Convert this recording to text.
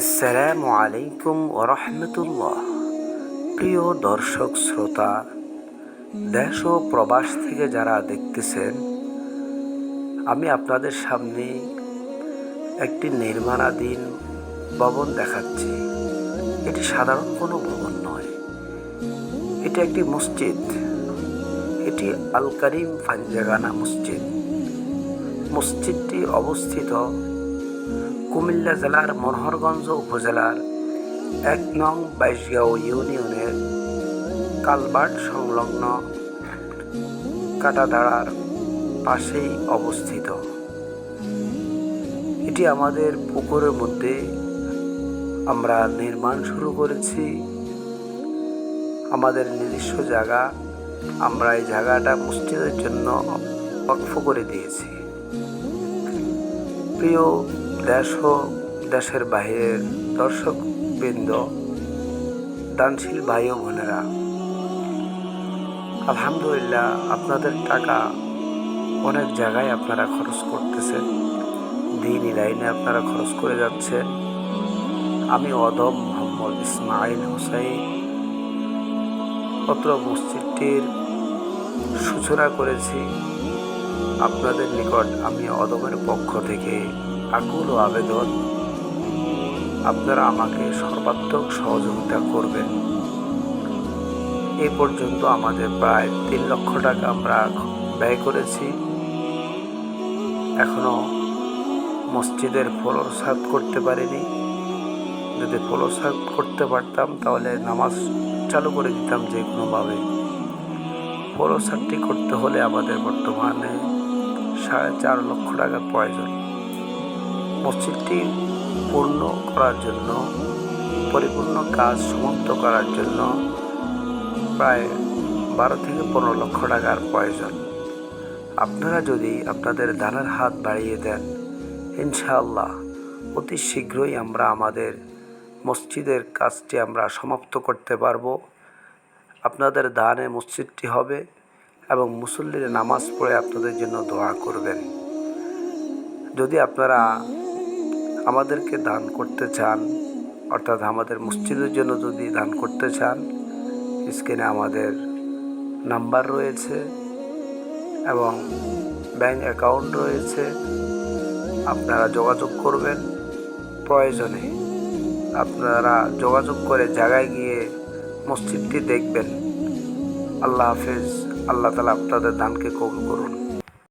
আসসালামু আলাইকুম ওরহমতুল্লাহ। প্রিয় দর্শক শ্রোতা, দেশ ও প্রবাস থেকে যারা দেখতেছেন, আমি আপনাদের সামনে একটি নির্মাণাধীন ভবন দেখাচ্ছি। এটি সাধারণ কোনো ভবন নয়। এটি একটি মসজিদ। এটি আল করিম ফাঞ্জাগানা মসজিদ। মসজিদটি অবস্থিত কুমিল্লা জেলার মনোহরগঞ্জ উপজেলার এক নং বাইশগাঁও ইউনিয়নের কালবার্ট সংলগ্ন কাটাদাড়ার পাশেই অবস্থিত। এটি আমাদের পুকুরের মধ্যে আমরা নির্মাণ শুরু করেছি। আমাদের নিজস্ব জায়গা, আমরা এই জায়গাটা মসজিদের জন্য ওয়াকফ করে দিয়েছি। প্রিয় দেশ ও দেশের বাহিরের দর্শক বৃন্দ দানশীল ভাই ও বোনেরা, আলহামদুলিল্লাহ আপনাদের টাকা অনেক জায়গায় আপনারা খরচ করতেছেন। দিনই লাইনে আপনারা খরচ করে যাচ্ছেন। আমি অদম মোহাম্মদ ইসমাইল হুসাইন অত্র মসজিদটির সূচনা করেছি। আপনাদের নিকট আমি অদমের পক্ষ থেকে আকুল ও আবেদন। আপনারা আমাকে সর্বাত্মক সহযোগিতা করবেন। এ পর্যন্ত আমাদের প্রায় তিন লক্ষ টাকা আমরা ব্যয় করেছি। এখনও মসজিদের ফ্লোর সাত করতে পারিনি। যদি ফ্লোর সাত করতে পারতাম, তাহলে নামাজ চালু করে দিতাম যে কোনোভাবে। ফ্লোর সাতটি করতে হলে আমাদের বর্তমানে সাড়ে চার লক্ষ টাকার প্রয়োজন। মসজিদটি পূর্ণ করার জন্য, পরিপূর্ণ কাজ সমাপ্ত করার জন্য প্রায় বারো থেকে পনেরো লক্ষ টাকার প্রয়োজন। আপনারা যদি আপনাদের দানের হাত বাড়িয়ে দেন, ইনশাআল্লাহ অতি শীঘ্রই আমরা আমাদের মসজিদের কাজটি আমরা সমাপ্ত করতে পারব। আপনাদের দানে মসজিদটি হবে এবং মুসল্লিরা নামাজ পড়ে আপনাদের জন্য দোয়া করবেন। যদি আপনারা আমাদেরকে দান করতে চান, অর্থাৎ আমাদের মসজিদের জন্য যদি দান করতে চান, স্ক্রিনে আমাদের নাম্বার রয়েছে এবং ব্যাংক অ্যাকাউন্ট রয়েছে। আপনারা যোগাযোগ করবেন। প্রয়োজনে আপনারা যোগাযোগ করে জায়গায় গিয়ে মসজিদটি দেখবেন। আল্লাহ হাফেজ। আল্লাহ তালা আপনাদের দানকে কবুল করুন।